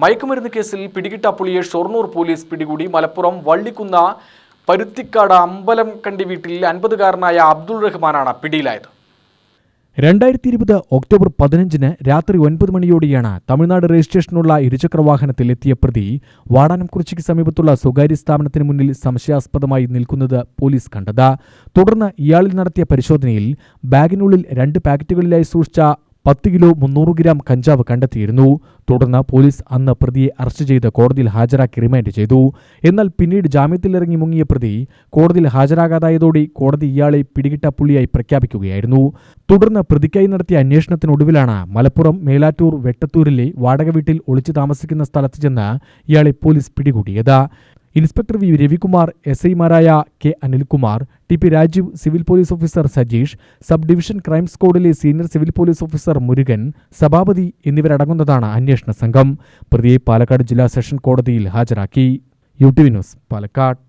മയക്കുമരുന്ന് കേസിൽ പിടികിട്ട പുളിയെ ഷൊർണൂർ പോലീസ് പിടികൂടി. മലപ്പുറം വള്ളിക്കുന്ന പരുത്തിക്കാട് അമ്പലം കണ്ടി വീട്ടിൽ അൻപതുകാരനായ അബ്ദുൾ റഹ്മാനാണ് പിടിയിലായത്. രണ്ടായിരത്തി ഇരുപത് ഒക്ടോബർ പതിനഞ്ചിന് രാത്രി ഒൻപത് മണിയോടെയാണ് തമിഴ്നാട് രജിസ്ട്രേഷനുള്ള ഇരുചക്രവാഹനത്തിൽ എത്തിയ പ്രതി വാടാനംകുറിച്ചിക്ക് സമീപത്തുള്ള സ്വകാര്യ സ്ഥാപനത്തിന് മുന്നിൽ സംശയാസ്പദമായി നിൽക്കുന്നത് പോലീസ് കണ്ടത്. തുടർന്ന് ഇയാളിൽ നടത്തിയ പരിശോധനയിൽ ബാഗിനുള്ളിൽ രണ്ട് പാക്കറ്റുകളിലായി സൂക്ഷിച്ച പത്ത് കിലോ മുന്നൂറ് ഗ്രാം കഞ്ചാവ് കണ്ടെത്തിയിരുന്നു. തുടർന്ന് പോലീസ് അന്ന് പ്രതിയെ അറസ്റ്റ് ചെയ്ത് കോടതിയിൽ ഹാജരാക്കി റിമാൻഡ് ചെയ്തു. എന്നാൽ പിന്നീട് ജാമ്യത്തിലിറങ്ങി മുങ്ങിയ പ്രതി കോടതിയിൽ ഹാജരാകാതായതോടെ കോടതി ഇയാളെ പിടികിട്ട പുള്ളിയായി പ്രഖ്യാപിക്കുകയായിരുന്നു. തുടർന്ന് പ്രതിക്കായി നടത്തിയ അന്വേഷണത്തിനൊടുവിലാണ് മലപ്പുറം മേലാറ്റൂർ വെട്ടത്തൂരിലെ വാടക വീട്ടിൽ ഒളിച്ചു താമസിക്കുന്ന സ്ഥലത്ത് ചെന്ന് ഇയാളെ പോലീസ് പിടികൂടിയത്. ഇൻസ്പെക്ടർ വി രവികുമാർ എസ് ഐമാരായ K Anilkumar T P Rajeev civil police officer Sajeesh sub division crime സ്ക്വാഡിലെ senior civil police officer Murugan Sabhapathi എന്നിവരടങ്ങുന്നതാണ് അന്വേഷണ സംഘം. പ്രതിയെ പാലക്കാട് ജില്ലാ സെഷൻ കോടതിയിൽ ഹാജരാക്കി. U T V news Palakkad.